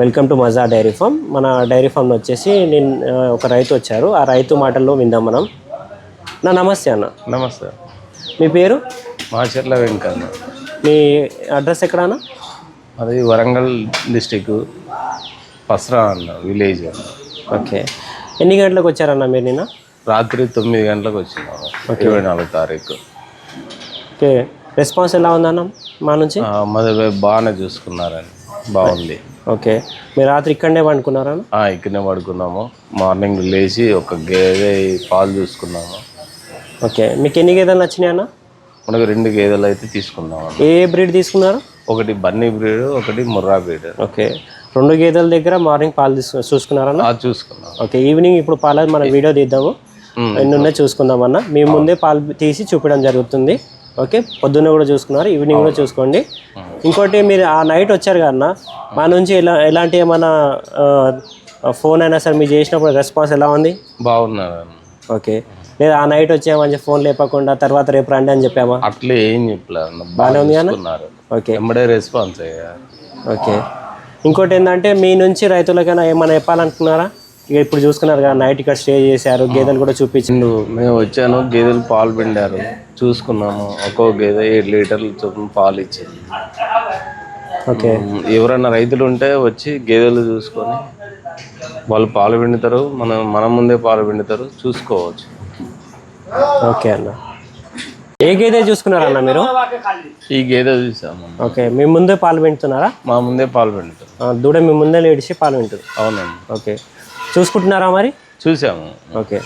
Welcome to Maza dairy farm. మన dairy farm వచ్చేసి నేను ఒక రైతు వచ్చారు. ఆ రైతు మాటల్లో విందాం మనం. నా నమస్తే అన్న. నమస్తే. మీ పేరు? మాచర్ల వెంకన్న. మీ అడ్రస్ ఎక్కడన్నా? అది వరంగల్ డిస్టిక్ పస్రా అన్న విలేజ్ అన్న. ఓకే. ఎన్ని గంటలకు వచ్చారన్న మీరు నిన్న? రాత్రి తొమ్మిది గంటలకు వచ్చినాము. ఇరవై నాలుగు తారీఖు. ఓకే. రెస్పాన్స్ ఎలా ఉందన్న మా నుంచి? మరి బాగానే చూసుకున్నారని బాగుంది. ఓకే. మీరు రాత్రి ఇక్కడనే పండుకున్నారా? ఆ, ఇక్కడనే పడుకున్నాము. మార్నింగ్ లేచి ఒక గేదె పాలు చూసుకున్నాము ఓకే. మీకు ఎన్ని గేదెలు నచ్చినాయి అన్న? మనకు రెండు గేదెలు అయితే తీసుకున్నాము ఏ బ్రీడ్ తీసుకున్నారు? ఒకటి బన్నీ బ్రీడ్ ఒకటి ముర్రా బ్రీడ్. ఓకే. రెండు గేదెల దగ్గర మార్నింగ్ పాలు తీసుకు చూసుకున్నారన్న చూసుకున్నాం. ఓకే. ఈవినింగ్ ఇప్పుడు పాల మన వీడియో తీద్దాము. మ్మ్. ఎన్ని ఉన్నాయో చూసుకుందాం అన్న. మీ ముందే పాలు తీసి చూపించడం జరుగుతుంది. ఓకే? పొద్దున్న కూడా చూసుకున్నారు ఈవినింగ్ కూడా చూసుకోండి. ఇంకోటి మీరు ఆ నైట్ వచ్చారు కదా అన్న మా నుంచి ఎలా ఎలాంటి ఏమైనా ఫోన్ అయినా సరే మీరు చేసినప్పుడు రెస్పాన్స్ ఎలా ఉంది? బాగున్నారు అన్న. ఓకే. లేదా ఆ నైట్ వచ్చామని ఫోన్ లేపకుండా తర్వాత రేపు రండి అని చెప్పామా? అట్లే ఏం చెప్పలేదు అన్న బాగా చూసుకున్నారు. ఓకే. రెస్పాన్స్ అయ్యారు ఓకే. ఇంకోటి ఏంటంటే మీ నుంచి రైతులకైనా ఏమైనా చెప్పాలనుకున్నారా? ఇక ఇప్పుడు చూసుకున్నారు కదా నైట్ ఇక్కడ స్టే చేశారు గేదెలు కూడా చూపించిండు. మేము వచ్చాను గేదెలు పాలు పిండారు. చూసుకున్నాము ఒక్కో గేదె ఏడు లీటర్లు చొప్పున పాలు ఇచ్చింది. ఓకే. ఎవరైనా రైతులు ఉంటే వచ్చి గేదెలు చూసుకొని వాళ్ళు పాలు పిండుతారు మనం మన ముందే పాలు పిండుతారు చూసుకోవచ్చు. ఓకే అన్న. ఏ గేదె చూసుకున్నారన్న మీరు? ఈ గేదె చూసాము. ఓకే మీ ముందే పాలు వింటున్నారా మా ముందే పాలు పిండుతారు. దూడ మీ ముందే లేడిచి పాలు వింటుంది అవునండి. ఓకే. చూసుకుంటున్నారా మరి? చూసాము. ఓకే.